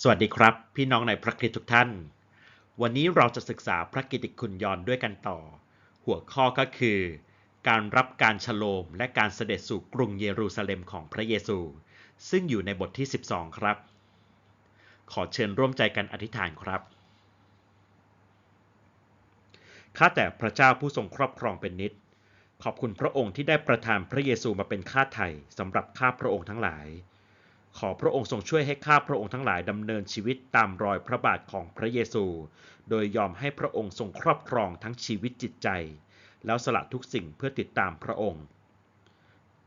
สวัสดีครับ พี่น้องในพระคริสต์ทุกท่าน วันนี้เราจะศึกษาพระกิตติคุณยอนด้วยกันต่อ หัวข้อก็คือ การรับการฉโลมและการเสด็จสู่กรุงเยรูซาเล็มของพระเยซู ซึ่งอยู่ในบทที่ 12 ครับ ขอเชิญร่วมใจกันอธิษฐานครับข้าแต่พระเจ้าผู้ทรงครอบครองเป็นนิจขอบคุณพระองค์ที่ได้ประทานพระเยซูมาเป็นข้าไถ่สำหรับข้าพระองค์ทั้งหลาย ขอพระองค์ทรงช่วยให้ข้าพระองค์ทั้งหลายดำเนินชีวิตตามรอยพระบาทของพระเยซู โดยยอมให้พระองค์ทรงครอบครองทั้งชีวิตจิตใจ แล้วสละทุกสิ่งเพื่อติดตามพระองค์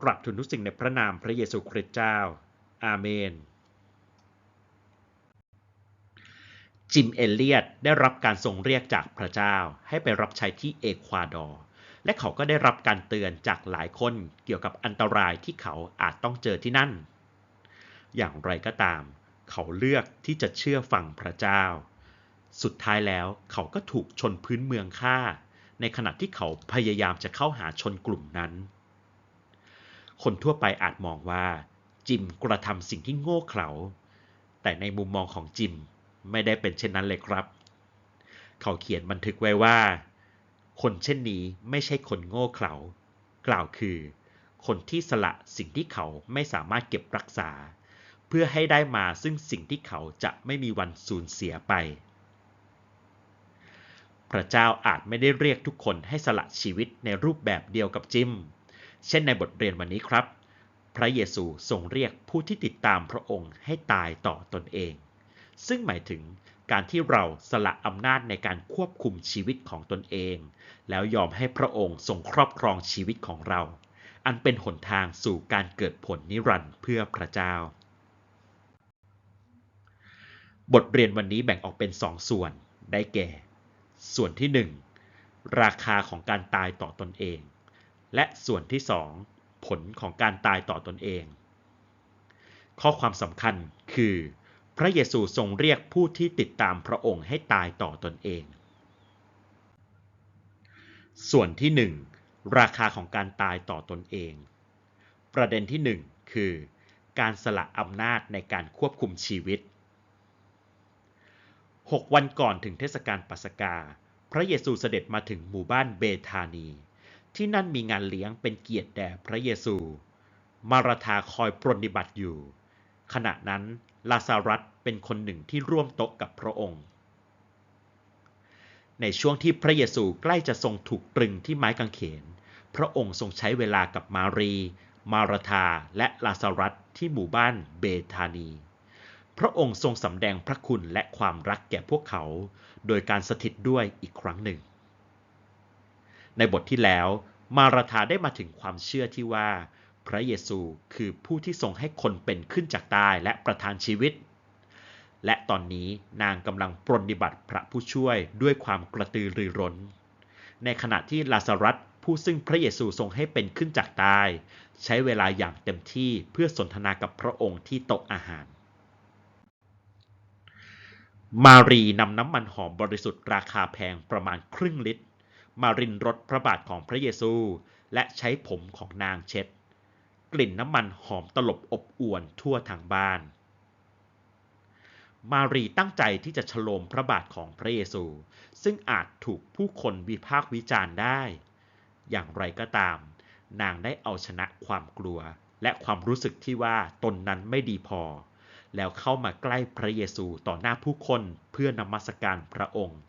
กราบทูลทุกสิ่งในพระนามพระเยซูคริสต์เจ้า อาเมน จิมเอเลียตได้รับการทรงเรียกจากพระเจ้าให้ไปรับใช้ที่เอกวาดอร์ และเขาก็ได้รับการเตือนจากหลายคนเกี่ยวกับอันตรายที่เขาอาจต้องเจอที่นั่น อย่างไรก็ตาม เขาเลือกที่จะเชื่อฟังพระเจ้า สุดท้ายแล้วเขาก็ถูกชนพื้นเมืองฆ่า ในขณะที่เขาพยายามจะเข้าหาชนกลุ่มนั้น คนทั่วไปอาจมองว่า จิมกระทำสิ่งที่โง่เขลา แต่ในมุมมองของจิมไม่ได้เป็นเช่นนั้นเลยครับ เขาเขียนบันทึกไว้ว่า คนเช่นนี้ไม่ใช่คนโง่เขลากล่าวคือ คนที่สละสิ่งที่เขาไม่สามารถเก็บรักษา เพื่อให้ได้มาซึ่งสิ่งที่เขาจะไม่มีวันสูญเสียไป พระเจ้าอาจไม่ได้เรียกทุกคนให้สละชีวิตในรูปแบบเดียวกับจิม เช่นในบทเรียนวันนี้ครับ พระเยซูทรงเรียกผู้ที่ติดตามพระองค์ให้ตายต่อตนเอง ซึ่งหมายถึงการที่เราสละอำนาจในการควบคุมชีวิตของตนเอง แล้วยอมให้พระองค์ทรงครอบครองชีวิตของเรา อันเป็นหนทางสู่การเกิดผลนิรันดร์เพื่อพระเจ้า บทเรียนวันนี้แบ่งออกเป็นสองส่วน ได้แก่ ส่วนที่ 1 ราคาของการตายต่อตนเอง และส่วนที่ 2 ผลของการตายต่อตนเอง ข้อความสำคัญคือ พระเยซูทรงเรียกผู้ที่ติดตามพระองค์ให้ตายต่อตนเอง ส่วนที่ 1 ราคาของการตายต่อตนเอง ประเด็นที่ 1 คือ การสละอำนาจในการควบคุมชีวิต 6 วันก่อนถึงเทศกาลปัสกา พระเยซูเสด็จมาถึงหมู่บ้านเบธานี ที่นั่นมีงานเลี้ยงเป็นเกียรติแด่พระเยซู มาราธาคอยปรนนิบัติอยู่ ขณะนั้นลาซารัสเป็นคนหนึ่งที่ร่วมโต๊ะกับพระองค์ ในช่วงที่พระเยซูใกล้จะทรงถูกตรึงที่ไม้กางเขน พระองค์ทรงใช้เวลากับมารี มาราธาและลาซารัสที่หมู่บ้านเบธานี พระองค์ทรงสำแดงพระคุณและความรักแก่พวกเขา โดยการสถิตด้วยอีกครั้งหนึ่ง ในบทที่แล้วมาราธาได้มาถึงความเชื่อที่ว่า พระเยซูคือผู้ที่ทรงให้คนเป็นขึ้นจากตายและประทานชีวิต และตอนนี้นางกำลังปรนนิบัติพระผู้ช่วยด้วยความกระตือรือร้น ในขณะที่ลาซารัสผู้ซึ่งพระเยซูทรงให้เป็นขึ้นจากตาย ใช้เวลาอย่างเต็มที่เพื่อสนทนากับพระองค์ที่โต๊ะอาหาร มารีนำน้ำมันหอมบริสุทธิ์ราคาแพงประมาณครึ่งลิตร มารินรถพระบาทของพระเยซู และใช้ผมของนางเช็ด กลิ่นน้ำมันหอมตลบอบอวนทั่วทางบ้าน มารีตั้งใจที่จะฉโลมพระบาทของพระเยซู ซึ่งอาจถูกผู้คนวิพากษ์วิจารณ์ได้ อย่างไรก็ตาม นางได้เอาชนะความกลัว และความรู้สึกที่ว่าตนนั้นไม่ดีพอ แล้วเข้ามาใกล้พระเยซูต่อหน้าผู้คนเพื่อนมัสการพระองค์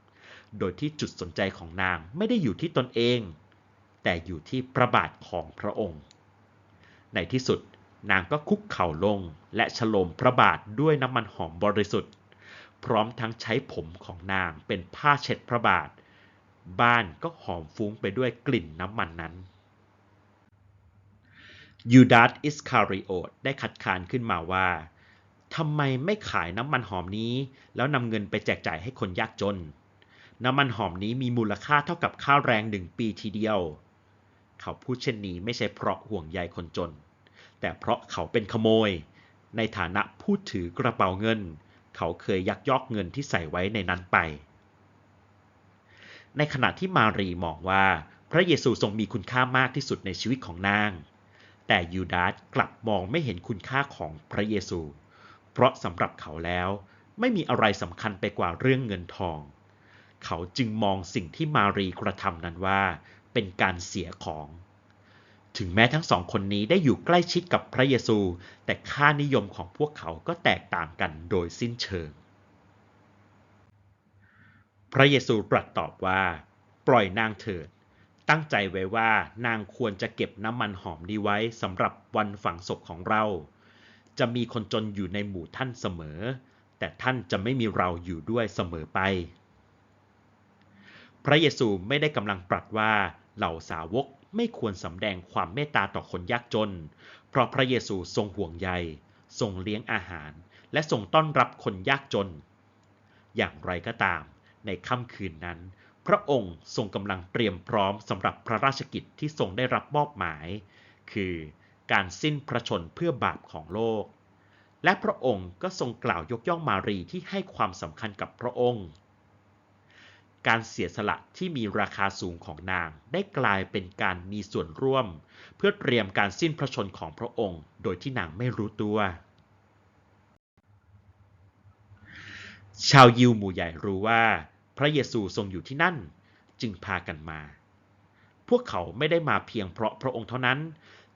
โดยที่จุดสนใจของนางไม่ได้อยู่ที่ตนเอง แต่อยู่ที่พระบาทของพระองค์ ในที่สุดนางก็คุกเข่าลงและฉลมพระบาทด้วยน้ำมันหอมบริสุทธิ์ พร้อมทั้งใช้ผมของนางเป็นผ้าเช็ดพระบาท บ้านก็หอมฟุ้งไปด้วยกลิ่นน้ำมันนั้นยูดาสอิสคาริโอตได้ขัดขานขึ้นมาว่า ทำไมไม่ขายน้ำมันหอมนี้ แล้วนำเงินไปแจกจ่ายให้คนยากจน น้ำมันหอมนี้มีมูลค่าเท่ากับค่าแรงหนึ่งปีทีเดียว เขาพูดเช่นนี้ไม่ใช่เพราะห่วงใยคนจน แต่เพราะเขาเป็นขโมย ในฐานะผู้ถือกระเป๋าเงิน เขาเคยยักยอกเงินที่ใส่ไว้ในนั้นไป ในขณะที่มารีมองว่าพระเยซูทรงมีคุณค่ามากที่สุดในชีวิตของนาง แต่ยูดาสกลับมองไม่เห็นคุณค่าของพระเยซู เพราะสำหรับเขาแล้วไม่มีอะไรสำคัญไปกว่าเรื่องเงินทอง เขาจึงมองสิ่งที่มารีกระทำนั้นว่า เป็นการเสียของ ถึงแม้ทั้งสองคนนี้ได้อยู่ใกล้ชิดกับพระเยซู แต่ค่านิยมของพวกเขาก็แตกต่างกันโดยสิ้นเชิง พระเยซูตรัสตอบว่า ปล่อยนางเถิด ตั้งใจไว้ว่านางควรจะเก็บน้ำมันหอมนี้ไว้สำหรับวันฝังศพของเรา จะมีคนจนอยู่ในหมู่ท่านเสมอ แต่ท่านจะไม่มีเราอยู่ด้วยเสมอไป พระเยซูไม่ได้กำลังตรัสว่าเหล่าสาวกไม่ควรสำแดงความเมตตาต่อคนยากจน เพราะพระเยซูทรงห่วงใย ทรงเลี้ยงอาหาร และทรงต้อนรับคนยากจน อย่างไรก็ตาม ในค่ำคืนนั้น พระองค์ทรงกำลังเตรียมพร้อมสำหรับพระราชกิจที่ทรงได้รับมอบหมาย คือ การสิ้นพระชนเพื่อบาปของโลก และพระองค์ก็ทรงกล่าวยกย่องมารีที่ให้ความสำคัญกับพระองค์ การเสียสละที่มีราคาสูงของนางได้กลายเป็นการมีส่วนร่วม เพื่อเตรียมการสิ้นพระชนของพระองค์ โดยที่นางไม่รู้ตัว ชาวยิวหมู่ใหญ่รู้ว่า พระเยซูทรงอยู่ที่นั่นจึงพากันมาพวกเขาไม่ได้มาเพียงเพราะพระองค์เท่านั้น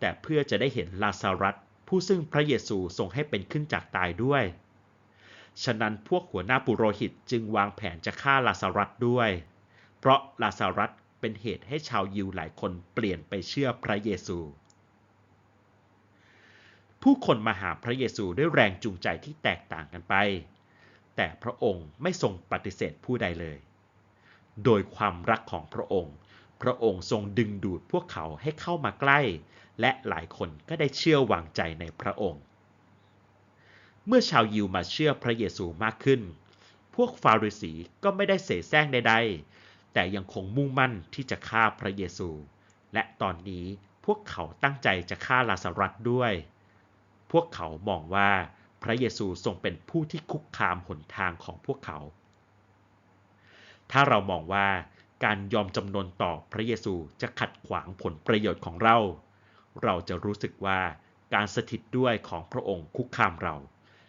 แต่เพื่อจะได้เห็นลาซารัสผู้ซึ่งพระเยซูทรงให้เป็นขึ้นจากตายด้วย ฉะนั้นพวกหัวหน้าปุโรหิตจึงวางแผนจะฆ่าลาซารัสด้วย เพราะลาซารัสเป็นเหตุให้ชาวยิวหลายคนเปลี่ยนไปเชื่อพระเยซู ผู้คนมาหาพระเยซูด้วยแรงจูงใจที่แตกต่างกันไป แต่พระองค์ไม่ทรงปฏิเสธผู้ใดเลย โดยความรักของพระองค์ พระองค์ทรงดึงดูดพวกเขาให้เข้ามาใกล้ และหลายคนก็ได้เชื่อวางใจในพระองค์ เมื่อชาวยิวมาเชื่อพระเยซูมากขึ้น พวกฟาริสีก็ไม่ได้เสแสร้งใดๆ แต่ยังคงมุ่งมั่นที่จะฆ่าพระเยซู และตอนนี้พวกเขาตั้งใจจะฆ่าลาซารัสด้วย พวกเขามองว่าพระเยซูทรงเป็นผู้ที่คุกคามหนทางของพวกเขา ถ้าเรามองว่า การยอมจำนนต่อพระเยซูจะขัดขวางผลประโยชน์ของเรา เราจะรู้สึกว่าการสถิตด้วยของพระองค์คุกคามเรา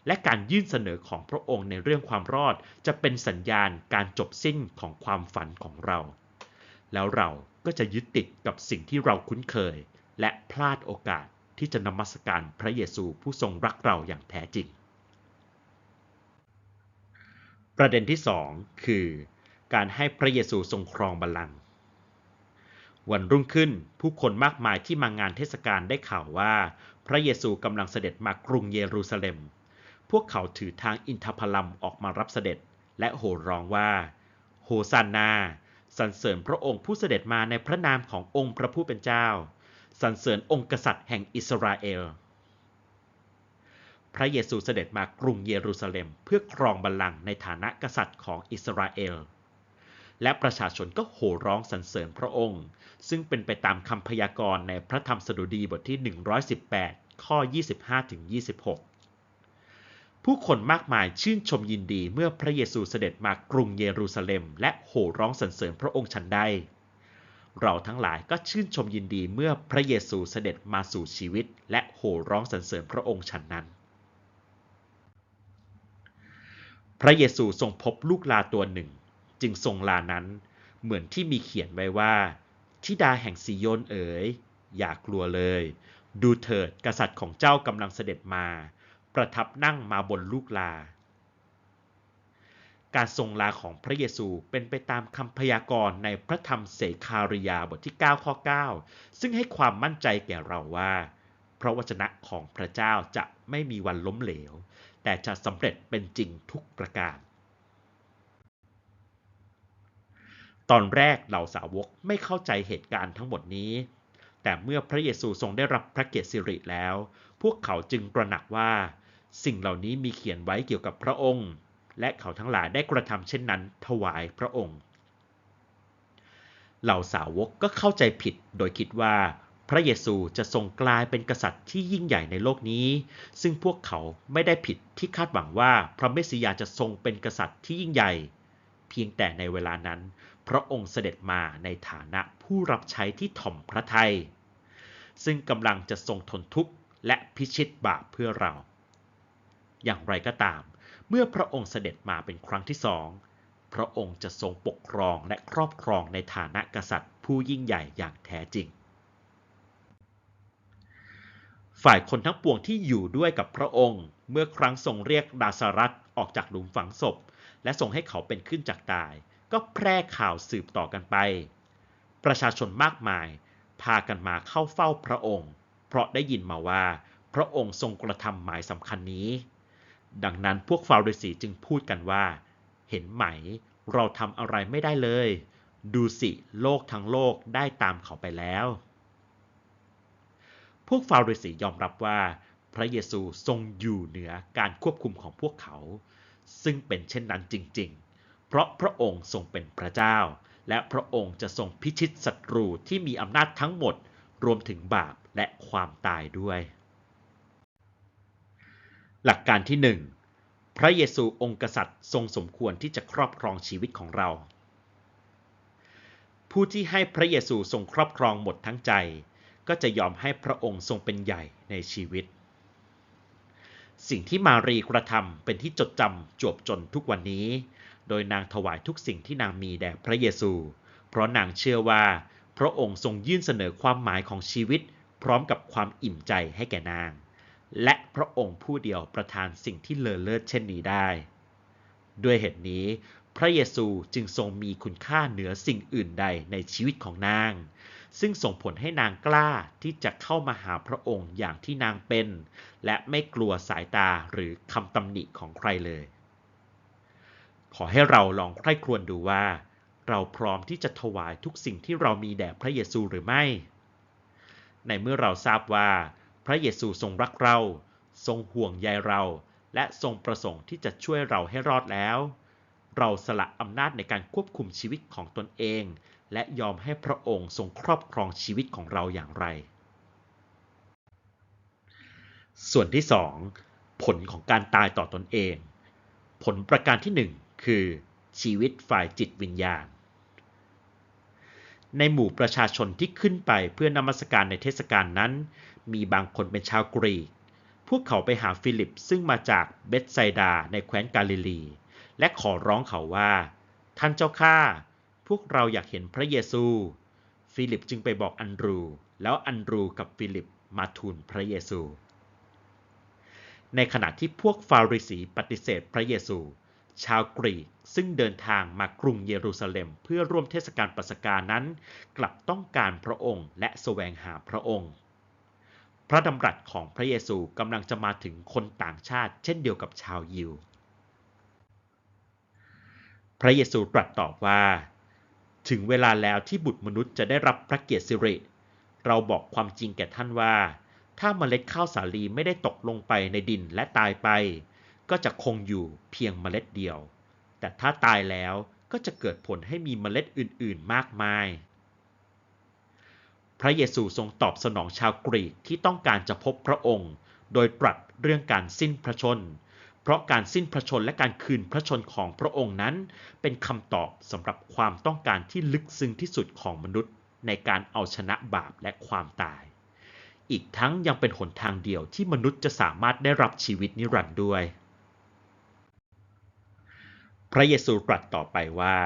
และการยื่นเสนอของพระองค์ในเรื่องความรอดจะเป็นสัญญาณการจบสิ้นของความฝันของเรา แล้วเราก็จะยึดติดกับสิ่งที่เราคุ้นเคย และพลาดโอกาสที่จะนมัสการพระเยซูผู้ทรงรักเราอย่างแท้จริง ประเด็นที่สองคือ การให้พระเยซูทรงครองบัลลังก์วันรุ่งขึ้นผู้คนมากมายที่มางานเทศกาลได้ข่าวว่า พระเยซูกำลังเสด็จมากรุงเยรูซาเล็ม พวกเขาถือทางอินทพลัมออกมารับเสด็จ และโห่ร้องว่า โฮซานนาสรรเสริญพระองค์ผู้เสด็จมาในพระนามขององค์พระผู้เป็นเจ้าสรรเสริญองค์กษัตริย์แห่งอิสราเอล พระเยซูเสด็จมากรุงเยรูซาเล็มเพื่อครองบัลลังก์ในฐานะกษัตริย์ของอิสราเอล และประชาชนก็โห่ร้องสรรเสริญพระองค์ ซึ่งเป็นไปตามคำพยากรณ์ในพระธรรมสดุดีบทที่ 118 ข้อ 25-26 ผู้คนมากมายชื่นชมยินดีเมื่อพระเยซูเสด็จมากรุงเยรูซาเล็ม และโห่ร้องสรรเสริญพระองค์ฉันใดเราทั้งหลายก็ชื่นชมยินดีเมื่อพระเยซูเสด็จมาสู่ชีวิต และโห่ร้องสรรเสริญพระองค์ฉันนั้น พระเยซูทรงพบลูกลาตัวหนึ่ง จึงทรงลานั้น เหมือนที่มีเขียนไว้ว่าทิดาแห่งซีโยนเอ๋ย อย่ากลัวเลย ดูเถิดกษัตริย์ของเจ้ากำลังเสด็จมา ประทับนั่งมาบนลูกลา การทรงลาของพระเยซูเป็นไปตามคำพยากรณ์ในพระธรรมเสคาริยาบทที่ 9 ข้อ 9 ซึ่งให้ความมั่นใจแก่เราว่า พระวจนะของพระเจ้าจะไม่มีวันล้มเหลว แต่จะสำเร็จเป็นจริงทุกประการ ตอนแรกเหล่าสาวกไม่เข้าใจเหตุการณ์ทั้งหมดนี้ แต่เมื่อพระเยซูทรงได้รับพระเกียรติสิริแล้ว พวกเขาจึงตระหนักว่า สิ่งเหล่านี้มีเขียนไว้เกี่ยวกับพระองค์ และเขาทั้งหลายได้กระทำเช่นนั้น ถวายพระองค์ เหล่าสาวกก็เข้าใจผิดโดยคิดว่าพระเยซูจะทรงกลายเป็นกษัตริย์ที่ยิ่งใหญ่ในโลกนี้ ซึ่งพวกเขาไม่ได้ผิดที่คาดหวังว่าพระเมสสิยาจะทรงเป็นกษัตริย์ที่ยิ่งใหญ่ เพียงแต่ในเวลานั้น พระองค์เสด็จมาในฐานะผู้รับใช้ที่ถ่อมพระทยัย ซึ่งกำลังจะทรงทนทุกข์และพิชิตบาปเพื่อเรา อย่างไรก็ตาม เมื่อพระองค์เสด็จมาเป็นครั้งที่สอง พระองค์จะทรงปกครองและครอบครองในฐานะกษัตริย์ผู้ยิ่งใหญ่อย่างแท้จริง ฝ่ายคนทั้งปวงที่อยู่ด้วยกับพระองค์ เมื่อครั้งทรงเรียกดาสรัตออกจากหลุมฝังศพ และทรงให้เขาเป็นขึ้นจากตาย ก็แพร่ข่าวสืบต่อกันไป ประชาชนมากมาย พากันมาเข้าเฝ้าพระองค์ เพราะได้ยินมาว่า พระองค์ทรงกระทำหมายสำคัญนี้ ดังนั้นพวกฟาริสีจึงพูดกันว่า เห็นไหมเราทำอะไรไม่ได้เลย ดูสิโลกทั้งโลกได้ตามเขาไปแล้ว พวกฟาริสียอมรับว่า พระเยซูทรงอยู่เหนือการควบคุมของพวกเขา ซึ่งเป็นเช่นนั้นจริง ๆ เพราะพระองค์ทรงเป็นพระเจ้า และพระองค์จะทรงพิชิตศัตรูที่มีอำนาจทั้งหมด รวมถึงบาปและความตายด้วยหลักการที่หนึ่งพระเยซูองค์กษัตริย์ทรงสมควรที่จะครอบครองชีวิตของเรา ผู้ที่ให้พระเยซูทรงครอบครองหมดทั้งใจ ก็จะยอมให้พระองค์ทรงเป็นใหญ่ในชีวิต สิ่งที่มารีกระทำเป็นที่จดจำจวบจนทุกวันนี้ โดยนางถวายทุกสิ่งที่นางมีแด่พระเยซู เพราะนางเชื่อว่า พระองค์ทรงยื่นเสนอความหมายของชีวิต พร้อมกับความอิ่มใจให้แก่นาง และพระองค์ผู้เดียวประทานสิ่งที่เลอเลิศเช่นนี้ได้ ด้วยเหตุนี้ พระเยซูจึงทรงมีคุณค่าเหนือสิ่งอื่นใดในชีวิตของนางซึ่งส่งผลให้นางกล้าที่จะเข้ามาหาพระองค์อย่างที่นางเป็น และไม่กลัวสายตาหรือคำตำหนิของใครเลย ขอให้เราลองใคร่ครวญดูว่า เราพร้อมที่จะถวายทุกสิ่งที่เรามีแด่พระเยซูหรือไม่ ในเมื่อเราทราบว่า พระเยซูทรงรักเรา ทรงห่วงใยเรา และทรงประสงค์ที่จะช่วยเราให้รอดแล้ว เราสละอำนาจในการควบคุมชีวิตของตนเอง และยอมให้พระองค์ทรงครอบครองชีวิตของเราอย่างไร ส่วนที่ 2 ผลของการตายต่อตนเอง ผลประการที่ 1 คือชีวิตฝ่ายจิตวิญญาณ ในหมู่ประชาชนที่ขึ้นไปเพื่อนมัสการในเทศกาลนั้น มีบางคนเป็นชาวกรีก พวกเขาไปหาฟิลิปซึ่งมาจากเบธไซดาในแคว้นกาลิลี และขอร้องเขาว่า ท่านเจ้าข้าพวกเราอยากเห็นพระเยซู ฟิลิปจึงไปบอกอันดรู แล้วอันดรูกับฟิลิปมาทูลพระเยซู ในขณะที่พวกฟาริสีปฏิเสธพระเยซู ชาวกรีกซึ่งเดินทางมากรุงเยรูซาเล็ม เพื่อร่วมเทศกาลปัสกานั้น กลับต้องการพระองค์ และแสวงหาพระองค์ พระดำรัสของพระเยซูกำลังจะมาถึงคนต่างชาติ เช่นเดียวกับชาวยิว พระเยซูตรัสตอบว่า ถึงเวลาแล้วที่บุตรมนุษย์จะได้รับพระเกียรติสิริ เราบอกความจริงแก่ท่านว่า ถ้าเมล็ดข้าวสาลีไม่ได้ตกลงไปในดินและตายไป ก็จะคงอยู่เพียงเมล็ดเดียว แต่ถ้าตายแล้วก็จะเกิดผลให้มีเมล็ดอื่นๆมากมาย พระเยซูทรงตอบสนองชาวกรีกที่ต้องการจะพบพระองค์ โดยตรัสเรื่องการสิ้นพระชน เพราะการสิ้นพระชนและการคืนพระชนของพระองค์นั้น เป็นคำตอบสำหรับความต้องการที่ลึกซึ้งที่สุดของมนุษย์ ในการเอาชนะบาปและความตายอีกทั้งยังเป็นหนทางเดียวที่มนุษย์จะสามารถได้รับชีวิตนิรันดร์ด้วย พระเยซูตรัสต่อไปว่า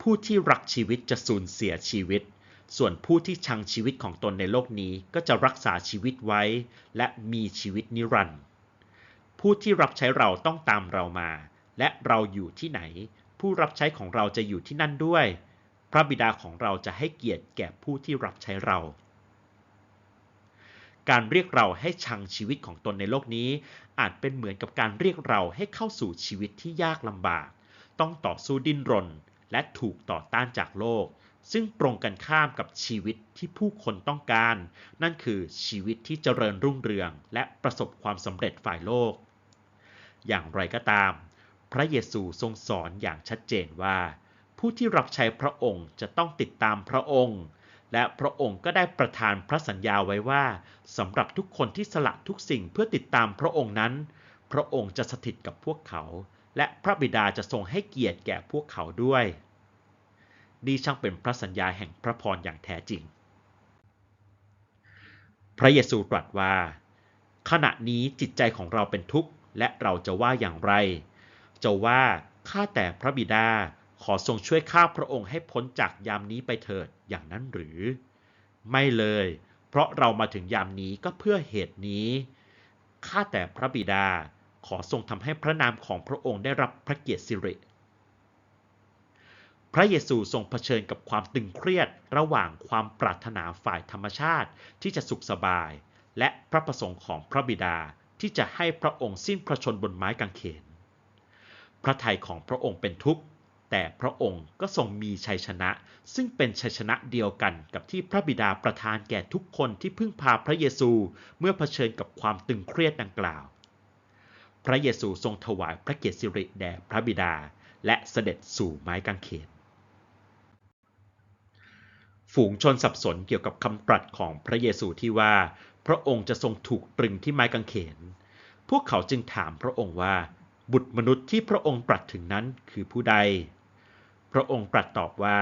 ผู้ที่รักชีวิตจะสูญเสียชีวิต ส่วนผู้ที่ชังชีวิตของตนในโลกนี้ก็จะรักษาชีวิตไว้ และมีชีวิตนิรันดร์ผู้ที่รับใช้เราต้องตามเรามา และเราอยู่ที่ไหน ผู้รับใช้ของเราจะอยู่ที่นั่นด้วย พระบิดาของเราจะให้เกียรติแก่ผู้ที่รับใช้เรา การเรียกเราให้ชังชีวิตของตนในโลกนี้ อาจเป็นเหมือนกับการเรียกเราให้เข้าสู่ชีวิตที่ยากลำบาก ต้องต่อสู้ดิ้นรน และถูกต่อต้านจากโลก ซึ่งตรงกันข้ามกับชีวิตที่ผู้คนต้องการ นั่นคือชีวิตที่เจริญรุ่งเรือง และประสบความสำเร็จฝ่ายโลก อย่างไรก็ตาม พระเยซูทรงสอนอย่างชัดเจนว่า ผู้ที่รับใช้พระองค์จะต้องติดตามพระองค์และพระองค์ก็ได้ประทานพระสัญญาไว้ว่าสำหรับทุกคนที่สละทุกสิ่งเพื่อติดตามพระองค์นั้น พระองค์จะสถิตกับพวกเขา และพระบิดาจะทรงให้เกียรติแก่พวกเขาด้วย นี่ช่างเป็นพระสัญญาแห่งพระพรอย่างแท้จริง พระเยซูตรัสว่า ขณะนี้จิตใจของเราเป็นทุกข์และเราจะว่าอย่างไร จะว่าข้าแต่พระบิดาขอทรงช่วยข้าพระองค์ให้พ้นจากยามนี้ไปเถิดอย่างนั้นหรือ ไม่เลย เพราะเรามาถึงยามนี้ก็เพื่อเหตุนี้ข้าแต่พระบิดา ขอทรงทำให้พระนามของพระองค์ได้รับพระเกียรติสิริ พระเยซูทรงเผชิญกับความตึงเครียดระหว่างความปรารถนาฝ่ายธรรมชาติที่จะสุขสบาย และพระประสงค์ของพระบิดาที่จะให้พระองค์สิ้นพระชนบนไม้กางเขน พระทัยของพระองค์เป็นทุกข์ แต่พระองค์ก็ทรงมีชัยชนะ ซึ่งเป็นชัยชนะเดียวกันกับที่พระบิดาประทานแก่ทุกคนที่พึ่งพาพระเยซูเมื่อเผชิญกับความตึงเครียดดังกล่าว พระเยซูทรงถวายพระเกียรติสิริแด่พระบิดา และเสด็จสู่ไม้กางเขน ฝูงชนสับสนเกี่ยวกับคำตรัสของพระเยซูที่ว่า พระองค์จะทรงถูกตรึงที่ไม้กางเขน พวกเขาจึงถามพระองค์ว่า บุตรมนุษย์ที่พระองค์ตรัสถึงนั้นคือผู้ใด พระองค์ตรัสตอบว่า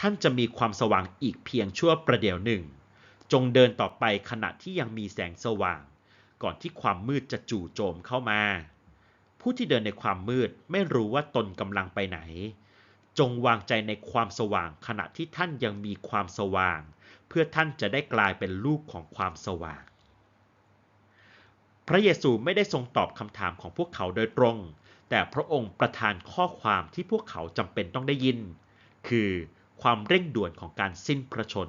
ท่านจะมีความสว่างอีกเพียงชั่วประเดี๋ยวหนึ่ง จงเดินต่อไปขณะที่ยังมีแสงสว่าง ก่อนที่ความมืดจะจู่โจมเข้ามา ผู้ที่เดินในความมืดไม่รู้ว่าตนกำลังไปไหน จงวางใจในความสว่างขณะที่ท่านยังมีความสว่าง เพื่อท่านจะได้กลายเป็นลูกของความสว่าง พระเยซูไม่ได้ทรงตอบคำถามของพวกเขาโดยตรง แต่พระองค์ประทานข้อความที่พวกเขาจำเป็นต้องได้ยิน คือความเร่งด่วนของการสิ้นพระชน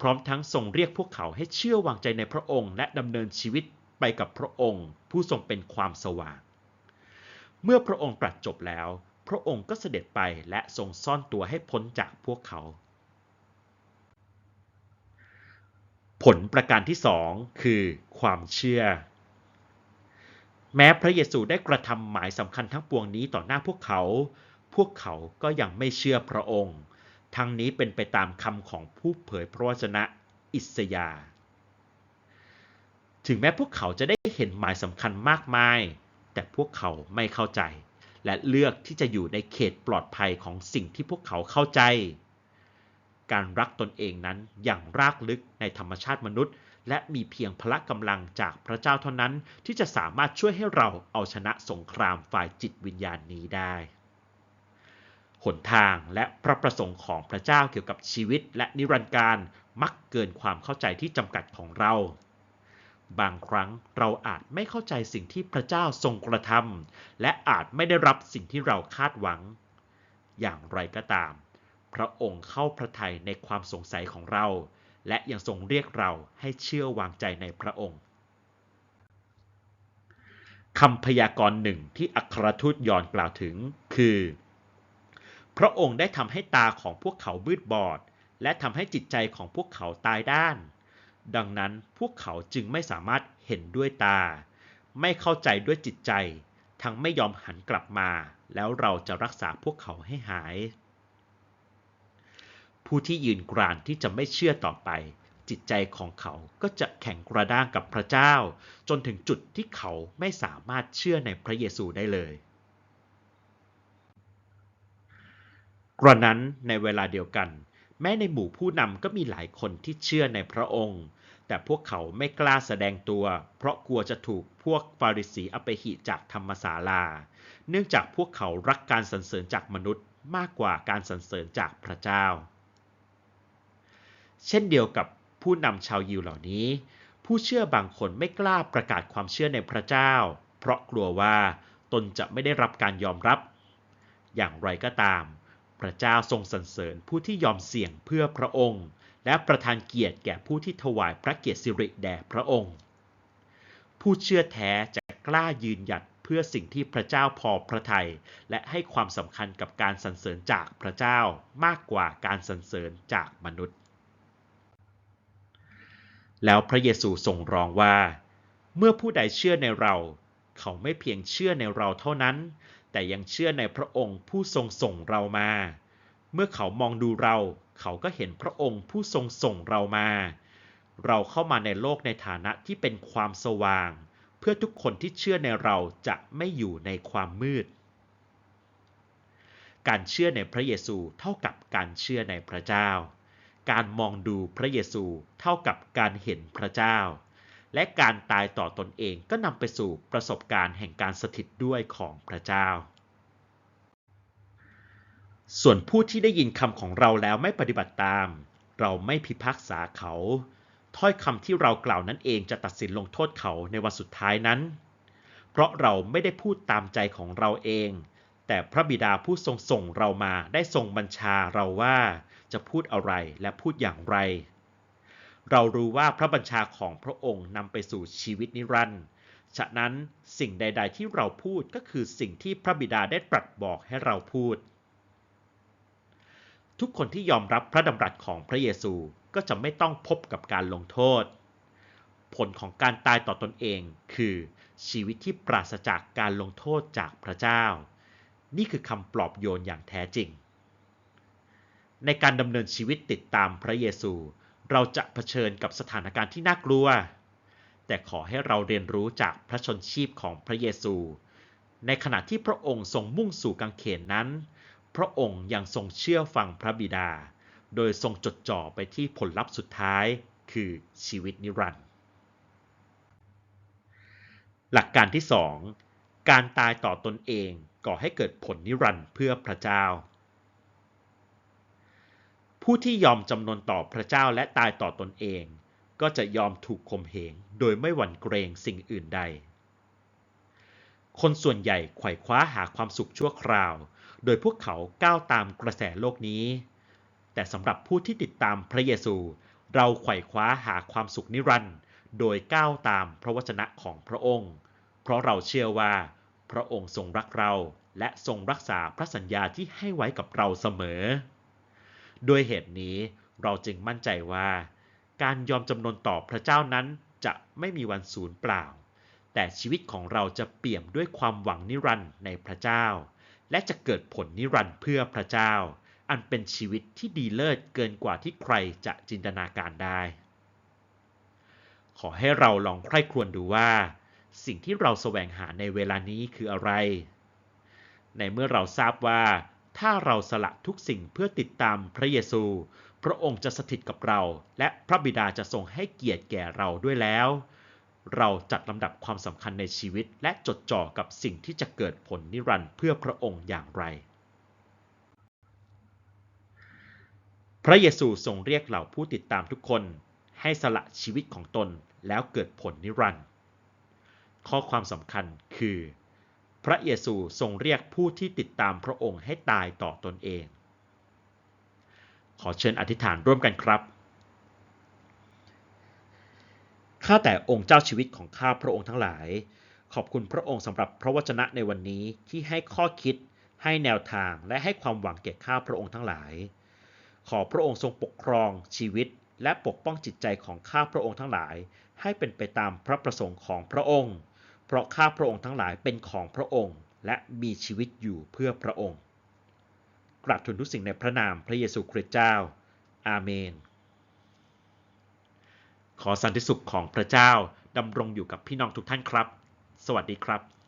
พร้อมทั้งทรงเรียกพวกเขาให้เชื่อวางใจในพระองค์และดำเนินชีวิต ไปกับพระองค์ ผู้ทรงเป็นความสว่าง เมื่อพระองค์ตรัสจบแล้ว พระองค์ก็เสด็จไปและทรงซ่อนตัวให้พ้นจากพวกเขา ผลประการที่สองคือความเชื่อ แม้พระเยซูได้กระทำหมายสำคัญทั้งปวงนี้ต่อหน้าพวกเขา พวกเขาก็ยังไม่เชื่อพระองค์ ทั้งนี้เป็นไปตามคำของผู้เผยพระวจนะอิสยาห์ ถึงแม้พวกเขาจะได้เห็นหมายสำคัญมากมาย แต่พวกเขาไม่เข้าใจ และเลือกที่จะอยู่ในเขตปลอดภัยของสิ่งที่พวกเขาเข้าใจ การรักตนเองนั้นอย่างรากลึกในธรรมชาติมนุษย์ และมีเพียงพละกำลังจากพระเจ้าเท่านั้นที่จะสามารถช่วยให้เราเอาชนะสงครามฝ่ายจิตวิญญาณนี้ได้หนทางและพระประสงค์ของพระเจ้าเกี่ยวกับชีวิตและนิรันดร์การมักเกินความเข้าใจที่จำกัดของเรา บางครั้งเราอาจไม่เข้าใจสิ่งที่พระเจ้าทรงกระทำและอาจไม่ได้รับสิ่งที่เราคาดหวัง อย่างไรก็ตาม พระองค์เข้าพระทัยในความสงสัยของเรา และยังทรงเรียกเราให้เชื่อวางใจในพระองค์คำพยากรณ์หนึ่งที่อัครทูตยอนกล่าวถึง คือ พระองค์ได้ทำให้ตาของพวกเขามืดบอด และทำให้จิตใจของพวกเขาตายด้าน ดังนั้นพวกเขาจึงไม่สามารถเห็นด้วยตา ไม่เข้าใจด้วยจิตใจ ทั้งไม่ยอมหันกลับมา แล้วเราจะรักษาพวกเขาให้หาย ผู้ที่ยืนกรานที่จะไม่เชื่อต่อไป จิตใจของเขาก็จะแข็งกระด้างกับพระเจ้า จนถึงจุดที่เขาไม่สามารถเชื่อในพระเยซูได้เลยกระนั้นในเวลาเดียวกัน แม้ในหมู่ผู้นำก็มีหลายคนที่เชื่อในพระองค์ แต่พวกเขาไม่กล้าแสดงตัว เพราะกลัวจะถูกพวกฟาริสีอเปหิจากธรรมศาลา เนื่องจากพวกเขารักการสรรเสริญจากมนุษย์มากกว่าการสรรเสริญจากพระเจ้า เช่นเดียวกับผู้นำชาวยิวเหล่านี้ ผู้เชื่อบางคนไม่กล้าประกาศความเชื่อในพระเจ้า เพราะกลัวว่าตนจะไม่ได้รับการยอมรับ อย่างไรก็ตาม พระเจ้าทรงสรรเสริญผู้ที่ยอมเสี่ยงเพื่อพระองค์ และประทานเกียรติแก่ผู้ที่ถวายพระเกียรติสิริแด่พระองค์ ผู้เชื่อแท้จะกล้ายืนหยัดเพื่อสิ่งที่พระเจ้าพอพระทยัยและให้ความสำคัญกับการสรรเสริญจากพระเจ้ามากกว่าการสรรเสริญจากมนุษย์ แล้วพระเยซูทรงร้องว่า เมื่อผู้ใดเชื่อในเรา เขาไม่เพียงเชื่อในเราเท่านั้น แต่ยังเชื่อในพระองค์ผู้ทรงส่งเรามา เมื่อเขามองดูเรา เขาก็เห็นพระองค์ผู้ทรงส่งเรามา เราเข้ามาในโลกในฐานะที่เป็นความสว่าง เพื่อทุกคนที่เชื่อในเราจะไม่อยู่ในความมืด การเชื่อในพระเยซูเท่ากับการเชื่อในพระเจ้า การมองดูพระเยซูเท่ากับการเห็นพระเจ้า และการตายต่อตนเองก็นำไปสู่ประสบการณ์แห่งการสถิตด้วยของพระเจ้า ส่วนผู้ที่ได้ยินคำของเราแล้วไม่ปฏิบัติตาม เราไม่พิพากษาเขา ถ้อยคำที่เรากล่าวนั้นเองจะตัดสินลงโทษเขาในวันสุดท้ายนั้น เพราะเราไม่ได้พูดตามใจของเราเอง แต่พระบิดาผู้ทรงส่งเรามาได้ทรงบัญชาเราว่าจะพูดอะไรและพูดอย่างไร เรารู้ว่าพระบัญชาของพระองค์นำไปสู่ชีวิตนิรันดร์ฉะนั้นสิ่งใด ๆ ที่เราพูดก็คือสิ่งที่พระบิดาได้ตรัสบอกให้เราพูด ทุกคนที่ยอมรับพระดำรัสของพระเยซูก็จะไม่ต้องพบกับการลงโทษ ผลของการตายต่อตนเองคือชีวิตที่ปราศจากการลงโทษจากพระเจ้า นี่คือคำปลอบโยนอย่างแท้จริง ในการดำเนินชีวิตติดตามพระเยซู เราจะเผชิญกับสถานการณ์ที่น่ากลัว แต่ขอให้เราเรียนรู้จากพระชนชีพของพระเยซู ในขณะที่พระองค์ทรงมุ่งสู่กังเขนนั้น พระองค์ยังทรงเชื่อฟังพระบิดา โดยทรงจดจ่อไปที่ผลลัพธ์สุดท้าย คือชีวิตนิรันดร์หลักการที่ 2 การตายต่อตนเองก่อให้เกิดผลนิรันดร์เพื่อพระเจ้า ผู้ที่ยอมจำนนต่อพระเจ้าและตายต่อตนเอง ก็จะยอมถูกข่มเหงโดยไม่หวั่นเกรงสิ่งอื่นใด คนส่วนใหญ่ไขว่คว้าหาความสุขชั่วคราว โดยพวกเขาก้าวตามกระแสโลกนี้ แต่สำหรับผู้ที่ติดตามพระเยซู เราไขว่คว้าหาความสุขนิรันดร์โดยก้าวตามพระวจนะของพระองค์ เพราะเราเชื่อว่า พระองค์ทรงรักเราและทรงรักษาพระสัญญาที่ให้ไว้กับเราเสมอ ด้วยเหตุนี้เราจึงมั่นใจว่า การยอมจำนนต่อพระเจ้านั้นจะไม่มีวันสูญเปล่า แต่ชีวิตของเราจะเปี่ยมด้วยความหวังนิรันดร์ในพระเจ้า และจะเกิดผลนิรันดร์เพื่อพระเจ้า อันเป็นชีวิตที่ดีเลิศเกินกว่าที่ใครจะจินตนาการได้ ขอให้เราลองใคร่ครวญดูว่า สิ่งที่เราแสวงหาในเวลานี้คืออะไร ในเมื่อเราทราบว่า ถ้าเราสละทุกสิ่งเพื่อติดตามพระเยซู พระองค์จะสถิตกับเรา และพระบิดาจะทรงให้เกียรติแก่เราด้วยแล้ว เราจัดลำดับความสำคัญในชีวิต และจดจ่อกับสิ่งที่จะเกิดผลนิรันดร์เพื่อพระองค์อย่างไร พระเยซูทรงเรียกเหล่าผู้ติดตามทุกคน ให้สละชีวิตของตนแล้วเกิดผลนิรันดร์ข้อความสำคัญคือ พระเยซูทรงเรียกผู้ที่ติดตามพระองค์ให้ตายต่อตนเอง ขอเชิญอธิษฐานร่วมกันครับ ข้าแต่องค์เจ้าชีวิตของข้าพระองค์ทั้งหลาย ขอบคุณพระองค์สำหรับพระวจนะในวันนี้ที่ให้ข้อคิด ให้แนวทางและให้ความหวังแก่ข้าพระองค์ทั้งหลาย ขอพระองค์ทรงปกครองชีวิต และปกป้องจิตใจของข้าพระองค์ทั้งหลาย ให้เป็นไปตามพระประสงค์ของพระองค์ เพราะข้าพระองค์ทั้งหลายเป็นของพระองค์ และมีชีวิตอยู่เพื่อพระองค์ กราบทูลทุกสิ่งในพระนามพระเยซูคริสต์เจ้า อาเมน ขอสันติสุขของพระเจ้าดำรงอยู่กับพี่น้องทุกท่านครับ สวัสดีครับ